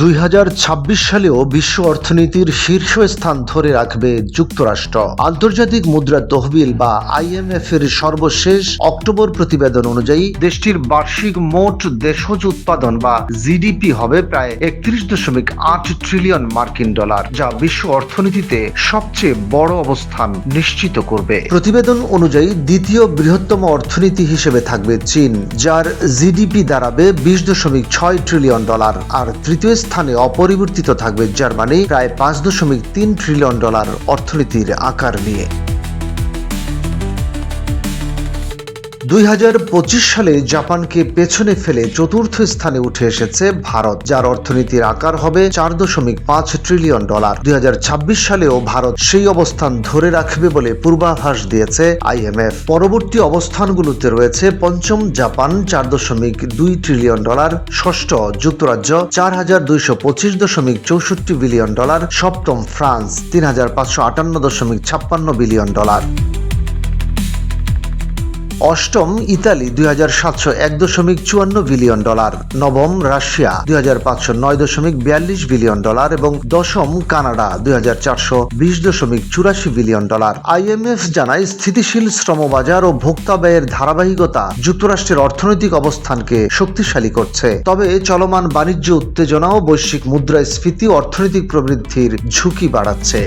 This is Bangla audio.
দুই হাজার ছাব্বিশ সালেও বিশ্ব অর্থনীতির শীর্ষ স্থান ধরে রাখবে যুক্তরাষ্ট্র। আন্তর্জাতিক মুদ্রা তহবিল বা আইএমএফ এর সর্বশেষ অক্টোবর প্রতিবেদন অনুযায়ী, দেশটির বার্ষিক মোট দেশজ উৎপাদন বা জিডিপি হবে প্রায় একত্রিশ দশমিক আট ট্রিলিয়ন মার্কিন ডলার, যা বিশ্ব অর্থনীতিতে সবচেয়ে বড় অবস্থান নিশ্চিত করবে। প্রতিবেদন অনুযায়ী, দ্বিতীয় বৃহত্তম অর্থনীতি হিসেবে থাকবে চীন, যার জিডিপি দাঁড়াবে বিশ দশমিক ছয় ট্রিলিয়ন ডলার, আর তৃতীয় স্থানে অপরিবর্তিত থাকবে জার্মানি প্রায় পাঁচ দশমিক তিন ট্রিলিয়ন ডলার অর্থনীতির আকার নিয়ে। দুই হাজার পঁচিশ সালে জাপানকে পেছনে ফেলে চতুর্থ স্থানে উঠে এসেছে ভারত, যার অর্থনীতির আকার হবে চার দশমিক পাঁচ ট্রিলিয়ন ডলার। দুই হাজার ছাব্বিশ সালেও ভারত সেই অবস্থান ধরে রাখবে বলে পূর্বাভাস দিয়েছে আইএমএফ পরবর্তী অবস্থানগুলোতে রয়েছে পঞ্চম জাপান, চার দশমিক দুই ট্রিলিয়ন ডলার। ষষ্ঠ যুক্তরাজ্য, চার হাজার দুইশো পঁচিশ দশমিক চৌষট্টি বিলিয়ন ডলার। সপ্তম ফ্রান্স, তিন হাজার পাঁচশো আটান্ন দশমিক ছাপ্পান্ন বিলিয়ন ডলার। অষ্টম ইতালি দুই হাজার সাতশো এক দশমিক চুয়ান্ন বিলিয়ন ডলার, নবম রাশিয়া দুই হাজার পাঁচশো নয় দশমিক বিয়াল্লিশ বিলিয়ন ডলার এবং দশম কানাডা দুই হাজার চারশো বিশ দশমিক চুরাশি বিলিয়ন ডলার। আইএমএফ জানায় স্থিতিশীল শ্রমবাজার ও ভোক্তা ব্যয়ের ধারাবাহিকতা যুক্তরাষ্ট্রের অর্থনৈতিক অবস্থানকে শক্তিশালী করছে। তবে চলমান বাণিজ্য উত্তেজনা ও বৈশ্বিক মুদ্রাস্ফীতি অর্থনৈতিক প্রবৃদ্ধির ঝুঁকি বাড়াচ্ছে।